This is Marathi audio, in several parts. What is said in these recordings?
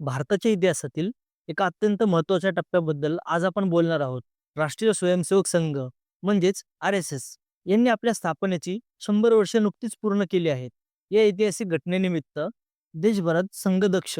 भारताच्या इतिहासातील एका अत्यंत महत्त्वाच्या टप्प्याबद्दल आज आपण बोलणार आहोत. राष्ट्रीय स्वयंसेवक संघ म्हणजेच आर एस एस यांनी आपल्या स्थापनेची शंभर वर्षे नुकतीच पूर्ण केली आहेत. या ऐतिहासिक घटनेनिमित्त देशभरात संघदक्ष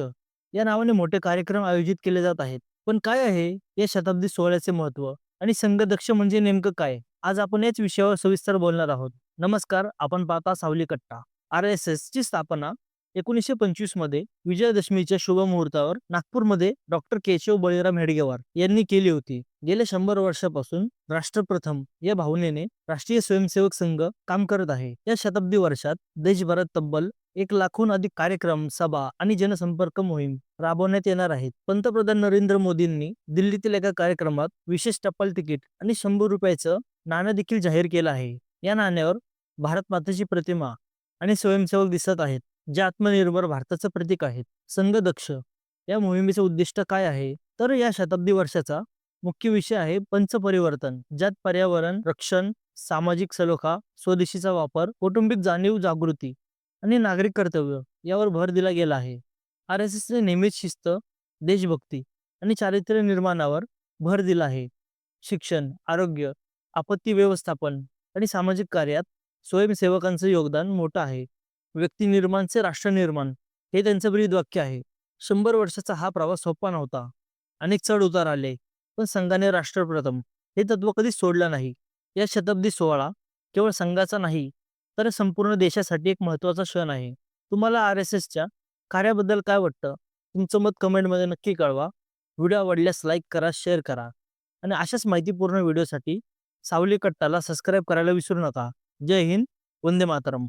या नावाने मोठे कार्यक्रम आयोजित केले जात आहेत. पण काय आहे या शताब्दी सोहळ्याचे महत्त्व आणि संघदक्ष म्हणजे नेमकं काय? आज आपण याच विषयावर सविस्तर बोलणार आहोत. नमस्कार आपण पाहता सावली कट्टा आर एस एस ची स्थापना एकोणीसशे पंचवीसमध्ये विजयादशमीच्या शुभ मुहूर्तावर नागपूरमध्ये डॉक्टर केशव बळीराम हेडगेवार यांनी केली होती. गेल्या शंभर वर्षापासून राष्ट्रप्रथम या भावनेने राष्ट्रीय स्वयंसेवक संघ काम करत आहे. या शताब्दी वर्षात देशभरात तब्बल एक लाखहून अधिक कार्यक्रम सभा आणि जनसंपर्क मोहीम राबवण्यात येणार आहेत. पंतप्रधान नरेंद्र मोदींनी दिल्लीतील एका कार्यक्रमात विशेष टपाल तिकीट आणि शंभर रुपयाचं नाणं देखील जाहीर केलं आहे. या नाण्यावर भारत मातेची प्रतिमा आणि स्वयंसेवक दिसत आहेत. जे आत्मनिर्भर भारताचं प्रतीक आहेत संघ दक्ष. या मोहिमेचे उद्दिष्ट काय आहे? तर या शताब्दी वर्षाचा मुख्य विषय आहे पंचपरिवर्तन ज्यात पर्यावरण रक्षण सामाजिक सलोखा स्वदेशीचा वापर कौटुंबिक जाणीव जागृती आणि नागरिक कर्तव्य यावर भर दिला गेला आहे. आर एस एसने नेहमीच शिस्त देशभक्ती आणि चारित्र्य निर्माणावर भर दिला आहे. शिक्षण आरोग्य आपत्ती व्यवस्थापन आणि सामाजिक कार्यात स्वयंसेवकांचं योगदान मोठं आहे. व्यक्ती निर्माणचे राष्ट्र निर्माण हे त्यांचं ब्रीद वाक्य आहे. शंभर वर्षाचा हा प्रवास सोपा नव्हता. अनेक चढ उतार आले पण संघाने राष्ट्रप्रथम हे तत्व कधीच सोडलं नाही. या शताब्दी सोहळा केवळ संघाचा नाही तर संपूर्ण देशासाठी एक महत्त्वाचा क्षण आहे. तुम्हाला आर एस एसच्या कार्याबद्दल काय वाटतं? तुमचं मत कमेंटमध्ये नक्की कळवा. व्हिडिओ आवडल्यास लाईक करा शेअर करा. आणि अशाच माहितीपूर्ण व्हिडिओसाठी सावली कट्टाला सबस्क्राईब करायला विसरू नका. जय हिंद वंदे मातरम.